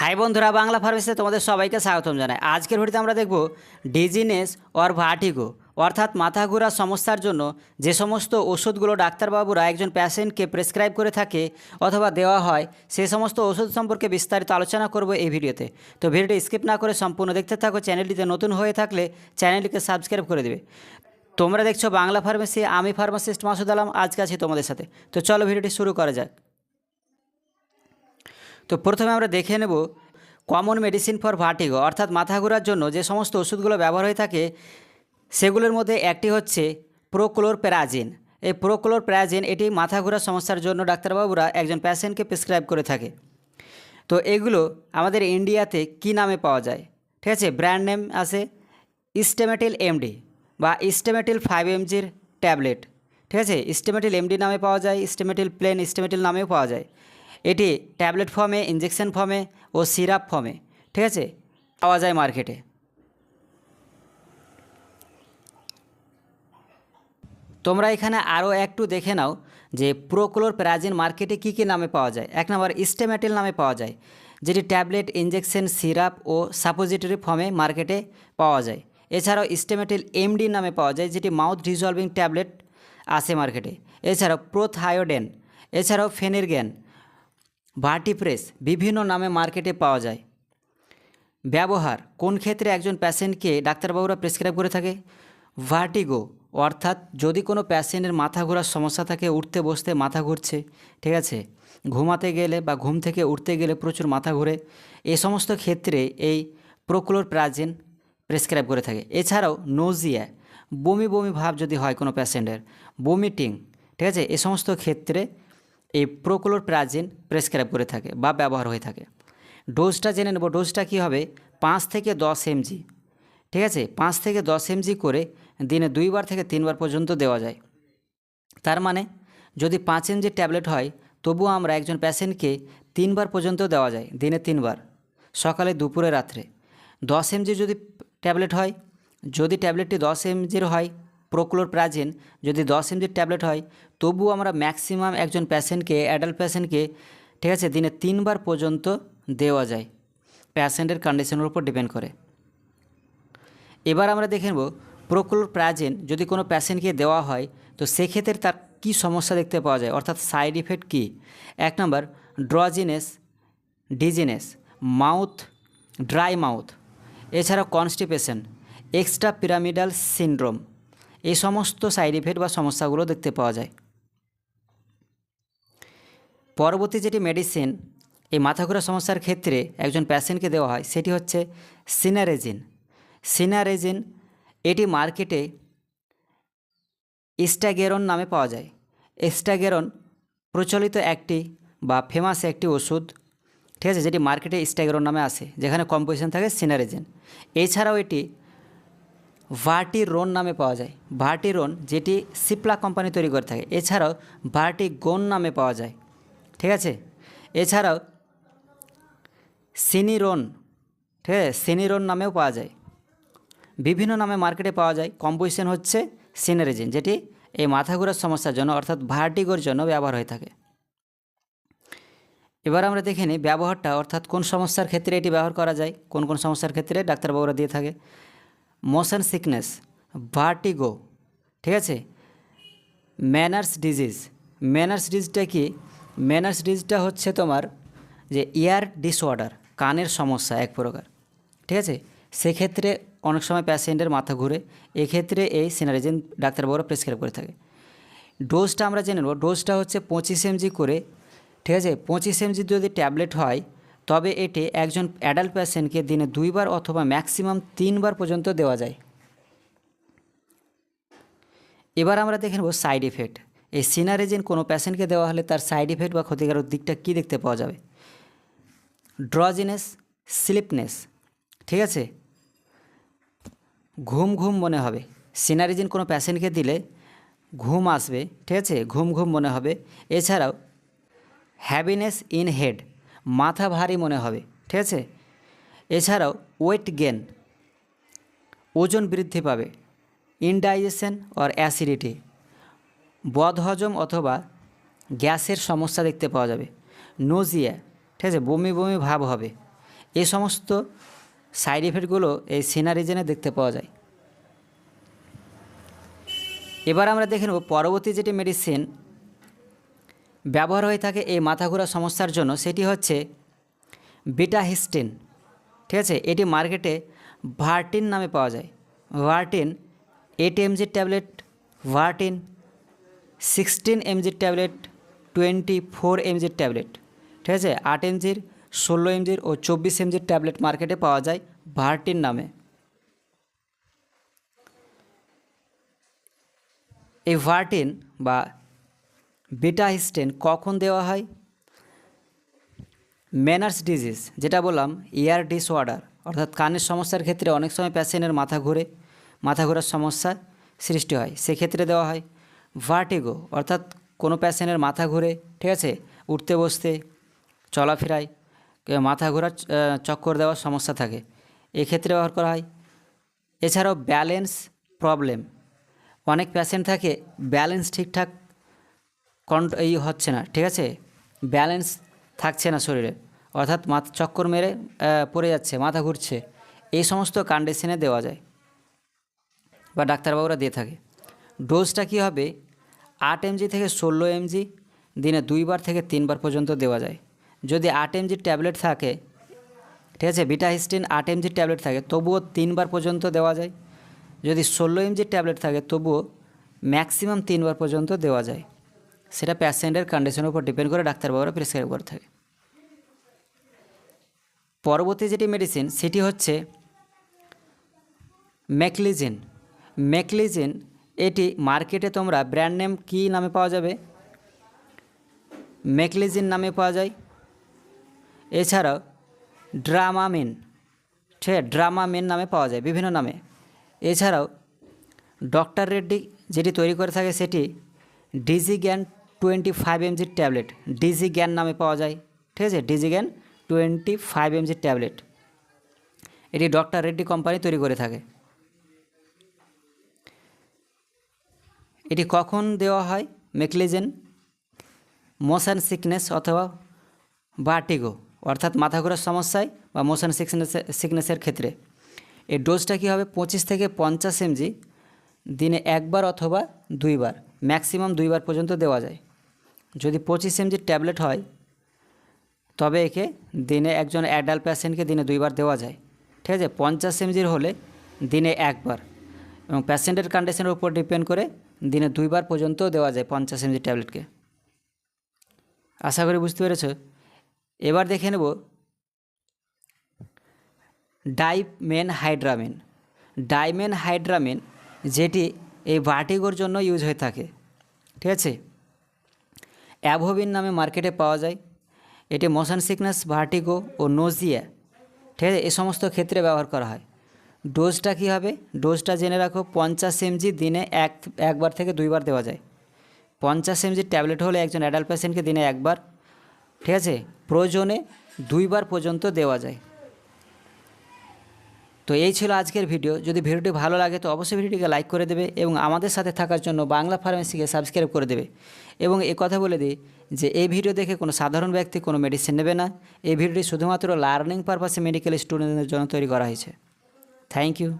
High বন্ধুরা, বাংলা ফার্মেসিতে তোমাদের সবাইকে স্বাগতম জানাই। আজকের ভিডিওতে আমরা দেখব ডিজিনেস অর ভার্টিগো, অর্থাৎ মাথা ঘোরার সমস্যার জন্য যে সমস্ত ওষুধগুলো ডাক্তারবাবুরা একজন প্যাশেন্টকে প্রেসক্রাইব করে থাকে অথবা দেওয়া হয় সেই সমস্ত ওষুধ সম্পর্কে বিস্তারিত আলোচনা করব এই ভিডিওতে। তো ভিডিওটি স্কিপ না করে সম্পূর্ণ দেখতে থাকো চ্যানেলটিতে নতুন হয়ে থাকলে চ্যানেলটিকে সাবস্ক্রাইব করে দেবে। তোমরা দেখছ বাংলা ফার্মেসি, আমি ফার্মাসিস্ট মাসুদ আলম, আজকে আছি তোমাদের সাথে। তো চলো ভিডিওটি শুরু করা যাক। তো প্রথমে আমরা দেখে নেব কমন মেডিসিন ফর ভার্টিগো অর্থাৎ মাথা ঘোরার জন্য যে সমস্ত ওষুধগুলো ব্যবহার হয়ে থাকে, সেগুলোর মধ্যে একটি হচ্ছে প্রোক্লোর প্যারাজিন এই প্রোক্লোর প্যারাজিন এটি মাথা ঘোরার সমস্যার জন্য ডাক্তারবাবুরা একজন প্যাশেন্টকে প্রেসক্রাইব করে থাকে। তো এগুলো আমাদের ইন্ডিয়াতে কি নামে পাওয়া যায়? ঠিক আছে ব্র্যান্ড নেম আছে ইস্টেমেটিল এমডি বা ইস্টেমেটিল ফাইভ এমজির ট্যাবলেট ঠিক আছে ইস্টেমেটিল এমডি নামে পাওয়া যায় ইস্টেমেটিল প্লেন ইস্টেমেটিল নামেও পাওয়া যায়। এটি ট্যাবলেট ফর্মে ইঞ্জেকশন ফর্মে ও সিরাপ ফর্মে, ঠিক আছে? পাওয়া যায় মার্কেটে তোমরা এখানে আরও একটু দেখে নাও যে প্রোক্লোর প্রাজিন মার্কেটে কী কী নামে পাওয়া যায়। এক নম্বর ইস্টেমেটিল নামে পাওয়া যায়, যেটি ট্যাবলেট ইঞ্জেকশন সিরাপ ও সাপোজিটরি ফর্মে মার্কেটে পাওয়া যায়। এছাড়াও ইস্টেমেটিল এমডি নামে পাওয়া যায়, যেটি মাউথ রিজলভিং ট্যাবলেট আসে মার্কেটে এছাড়াও প্রোথায়োডেন, এছাড়াও ফেনিরগ্যান ভার্টিপ্রেস বিভিন্ন নামে মার্কেটে পাওয়া যায়। ব্যবহার, কোন ক্ষেত্রে একজন প্যাশেন্টকে ডাক্তারবাবুরা প্রেসক্রাইব করে থাকে? ভার্টিগো অর্থাৎ যদি কোনো প্যাশেন্টের মাথা ঘোরার সমস্যা থাকে, উঠতে বসতে মাথা ঘুরছে, ঠিক আছে? ঘুমাতে গেলে বা ঘুম থেকে উঠতে গেলে প্রচুর মাথা ঘুরে, এ সমস্ত ক্ষেত্রে এই প্রোক্লোর প্রাজেন প্রেসক্রাইব করে থাকে। এছাড়াও নোজিয়া বমি বমি ভাব যদি হয় কোনো প্যাশেন্টের বমিটিং ঠিক আছে? এ সমস্ত ক্ষেত্রে এই প্রোক্লোর প্রাজিন প্রেসক্রাইব করে থাকে বা ব্যবহার হয়ে থাকে। ডোজটা জেনে নেব, ডোজটা কী হবে? পাঁচ থেকে দশ এমজি। ঠিক আছে? পাঁচ থেকে দশ এমজি করে দিনে দুইবার থেকে তিনবার পর্যন্ত দেওয়া যায়। তার মানে যদি পাঁচ এমজি ট্যাবলেট হয়, তবুও আমরা একজন প্যাশেন্টকে তিনবার পর্যন্ত দেওয়া যায়, দিনে তিনবার, সকালে, দুপুরে, রাত্রে। দশ এমজি যদি ট্যাবলেট হয়, যদি ট্যাবলেটটি দশ এমজির হয় প্রোক্লোর প্রাজিন যদি দশ এমজির ট্যাবলেট হয়, তবুও আমরা ম্যাক্সিমাম একজন প্যাশেন্টকে, অ্যাডাল্ট প্যাশেন্টকে, ঠিক আছে, দিনে তিনবার পর্যন্ত দেওয়া যায়। প্যাশেন্টের কন্ডিশনের উপর ডিপেন্ড করে। এবার আমরা দেখে নেব প্রোক্লোর প্রাজেন যদি কোনো প্যাশেন্টকে দেওয়া হয়, তো সেক্ষেত্রে তার কী সমস্যা দেখতে পাওয়া যায়? অর্থাৎ সাইড ইফেক্ট কী? এক number, drowsiness, dizziness, mouth, dry mouth এছাড়া কনস্টিপেশন এক্সট্রা পিরামিডাল সিনড্রোম। এই সমস্ত সাইড ইফেক্ট বা সমস্যাগুলো দেখতে পাওয়া যায়। পরবর্তী যেটি মেডিসিন এই মাথা ঘোরা সমস্যার ক্ষেত্রে একজন প্যাশেন্টকে দেওয়া হয়, সেটি হচ্ছে সিনারেজিন সিনারেজিন এটি মার্কেটে স্ট্যাগেরন নামে পাওয়া যায়। স্ট্যাগেরন প্রচলিত একটি বা ফেমাস একটি ওষুধ, ঠিক আছে, যেটি মার্কেটে স্ট্যাগেরন নামে আসে, যেখানে কম্পোজিশন থাকে সিনারেজিন এছাড়াও এটি ভার্টিরোন নামে পাওয়া যায়। ভার্টিরোন যেটি সিপলা কোম্পানি তৈরি করে থাকে। এছাড়াও ভার্টিগোন নামে পাওয়া যায়। ঠিক আছে? এছাড়াও সিনিরোন ঠিক আছে? সিনিরোন নামেও পাওয়া যায়। বিভিন্ন নামে মার্কেটে পাওয়া যায়। কম্পোজিশন হচ্ছে সিনারেজিন যেটি এই মাথা ঘোরার সমস্যার জন্য, অর্থাৎ ভার্টিগোর জন্য ব্যবহার হয়ে থাকে। এবার আমরা দেখে নিই ব্যবহারটা, অর্থাৎ কোন সমস্যার ক্ষেত্রে এটি ব্যবহার করা যায়, কোন কোন সমস্যার ক্ষেত্রে ডাক্তারবাবুরা দিয়ে থাকে। মোশন সিকনেস ভার্টিগো ঠিক আছে? ম্যানার্স ডিজিজ ম্যানার্স ডিজিজটা কি? ম্যানার্স ডিজিজটা হচ্ছে তোমার যে ইয়ার ডিসঅর্ডার কানের সমস্যা এক প্রকার, ঠিক আছে? সেক্ষেত্রে অনেক সময় প্যাশেন্টের মাথা ঘুরে, এক্ষেত্রে এই সিনারিজেন ডাক্তারবাবুরা প্রেসক্রাইব করে থাকে। ডোজটা আমরা জেনে নেব। ডোজটা হচ্ছে পঁচিশ এমজি করে, ঠিক আছে? পঁচিশ এমজি যদি ট্যাবলেট হয় তবে এটি একজন অ্যাডাল্ট পেশেন্টকে দিনে দুইবার অথবা ম্যাক্সিমাম তিনবার পর্যন্ত দেওয়া যায়। এবার আমরা দেখে নেব সাইড ইফেক্ট। এই সিনারেজিন কোনো পেশেন্টকে দেওয়া হলে তার সাইড ইফেক্ট বা ক্ষতিকারক দিকটা কী দেখতে পাওয়া যাবে? ড্রজিনেস, স্লিপনেস, ঠিক আছে? ঘুম ঘুম মনে হবে। সিনারিজিন কোনো প্যাশেন্টকে দিলে ঘুম আসবে, ঠিক আছে? ঘুম ঘুম মনে হবে। এছাড়াও হ্যাভিনেস ইন হেড মাথা ভারী মনে হবে, ঠিক আছে? এছাড়াও ওয়েট গেন ওজন বৃদ্ধি পাবে ইনডাইজেশন অর অ্যাসিডিটি বদহজম অথবা গ্যাসের সমস্যা দেখতে পাওয়া যাবে নোজিয়া ঠিক আছে? বমি বমি ভাব হবে। এই সমস্ত সাইড এফেক্টগুলো এই সিনারিজেনে দেখতে পাওয়া যায়। এবার আমরা দেখে নেব পরবর্তী যেটি মেডিসিন ব্যবহার হয়ে থাকে এই মাথা ঘোরা সমস্যার জন্য, সেটি হচ্ছে বিটা হিস্টিন ঠিক আছে? এটি মার্কেটে ভার্টিন নামে পাওয়া যায়। ভার্টিন এইট এমজির ট্যাবলেট, ভার্টিন সিক্সটিন এমজির ট্যাবলেট, টোয়েন্টি ফোর এমজির ট্যাবলেট। ঠিক আছে? আট এমজির, ষোলো এমজির ও চব্বিশ এমজির ট্যাবলেট মার্কেটে পাওয়া যায় ভার্টিন নামে। এই ভার্টিন বা বিটা হিস্টেন কখন দেওয়া হয়? ম্যানার্স ডিজিজ যেটা বললাম ইয়ার ডিসঅর্ডার অর্থাৎ কানের সমস্যার ক্ষেত্রে অনেক সময় প্যাশেন্টের মাথা ঘুরে, মাথা ঘোরার সমস্যা সৃষ্টি হয়। সেক্ষেত্রে দেওয়া হয় ভার্টিগো অর্থাৎ কোনো প্যাশেন্টের মাথা ঘুরে, ঠিক আছে? উঠতে বসতে, চলাফেরায় মাথা ঘোরার চক্কর দেওয়ার সমস্যা থাকে। এক্ষেত্রে ব্যবহার করা হয়। এছাড়াও ব্যালেন্স প্রবলেম অনেক প্যাশেন্ট থাকে ব্যালেন্স ঠিকঠাক কন্ট এই হচ্ছে না, ঠিক আছে? ব্যালেন্স থাকছে না শরীরে। অর্থাৎ মাথা চক্কর মেরে পড়ে যাচ্ছে, মাথা ঘুরছে। এই সমস্ত কন্ডিশনে দেওয়া যায় বা ডাক্তারবাবুরা দিয়ে থাকে। ডোজটা কী হবে? আট এমজি থেকে ষোলো এমজি দিনে দুইবার থেকে তিনবার পর্যন্ত দেওয়া যায়। যদি আট এমজির ট্যাবলেট থাকে, ঠিক আছে? বিটাহিস্টিন আট এমজির ট্যাবলেট থাকে, তবুও তিনবার পর্যন্ত দেওয়া যায়। যদি ষোলো এমজির ট্যাবলেট থাকে, তবুও ম্যাক্সিমাম তিনবার পর্যন্ত দেওয়া যায়। সেটা প্যাশেন্টের কন্ডিশনের উপর ডিপেন্ড করে ডাক্তারবাবুরা প্রেসক্রাইব করে থাকে। পরবর্তী যেটি মেডিসিন সেটি হচ্ছে ম্যাকলিজিন। ম্যাকলিজিন, এটি মার্কেটে তোমরা ব্র্যান্ড নেম কী নামে পাওয়া যাবে? ম্যাকলিজিন নামে পাওয়া যায়। এছাড়াও ড্রামামিন, ঠিক আছে, ড্রামামিন নামে পাওয়া যায়, বিভিন্ন নামে। এছাড়াও ডক্টর রেড্ডি যেটি তৈরি করে থাকে, সেটি ডিজি গ্যান টোয়েন্টি ফাইভ এমজির ট্যাবলেট ডিজি গ্যান নামে পাওয়া যায়, ঠিক আছে? ডিজি গ্যান টোয়েন্টি ফাইভ এমজির ট্যাবলেট এটি ডক্টর রেড্ডি কোম্পানি তৈরি করে থাকে। এটি কখন দেওয়া হয়? মেকলিজেন মোশন সিকনেস অথবা বার্টিগো অর্থাৎ মাথা ঘোরার সমস্যায় বা মোশন সিকনেস সিকনেসের ক্ষেত্রে। এই ডোজটা কী হবে? পঁচিশ থেকে পঞ্চাশ এমজি দিনে একবার অথবা দুইবার ম্যাক্সিমাম দুইবার পর্যন্ত দেওয়া যায়। যদি পঁচিশ এমজির ট্যাবলেট হয়, তবে একে দিনে একজন অ্যাডাল্ট পেশেন্টকে দিনে দুইবার দেওয়া যায়। ঠিক আছে? পঞ্চাশ এমজির হলে দিনে একবার এবং প্যাশেন্টের কন্ডিশনের উপর ডিপেন্ড করে দিনে দুইবার পর্যন্ত দেওয়া যায় পঞ্চাশ এমজি ট্যাবলেটকে। আশা করি বুঝতে পেরেছ? এবার দেখে নেব ডাইমেন হাইড্রামিন ডাইমেন হাইড্রামিন যেটি এই ভার্টিগোর জন্য ইউজ হয়ে থাকে। ঠিক আছে? অ্যাভোবিন নামে মার্কেটে পাওয়া যায়। এটি মোশন সিকনেস, ভার্টিগো ও নোজিয়া। ঠিক আছে, এ সমস্ত ক্ষেত্রে ব্যবহার করা হয়। ডোজটা কী হবে? ডোজটা জেনে রাখো, পঞ্চাশ এমজি দিনে এক, একবার থেকে দুইবার দেওয়া যায়। পঞ্চাশ এমজি ট্যাবলেট হলে একজন অ্যাডাল্ট পেশেন্টকে দিনে একবার, ঠিক আছে, প্রয়োজনে দুইবার পর্যন্ত দেওয়া যায়। তো এই ছিল আজকের ভিডিও। যদি ভিডিওটি ভালো লাগে তো অবশ্যই ভিডিওটিকে লাইক করে দেবে এবং আমাদের সাথে থাকার জন্য বাংলা ফার্মেসিকে সাবস্ক্রাইব করে দেবে। এবং এ কথা বলে দিই যে এই ভিডিও দেখে কোনো সাধারণ ব্যক্তি কোনো মেডিসিন নেবে না। এই ভিডিওটি শুধুমাত্র লার্নিং পারপাসে মেডিকেল স্টুডেন্টদের জন্য তৈরি করা হয়েছে। Thank you.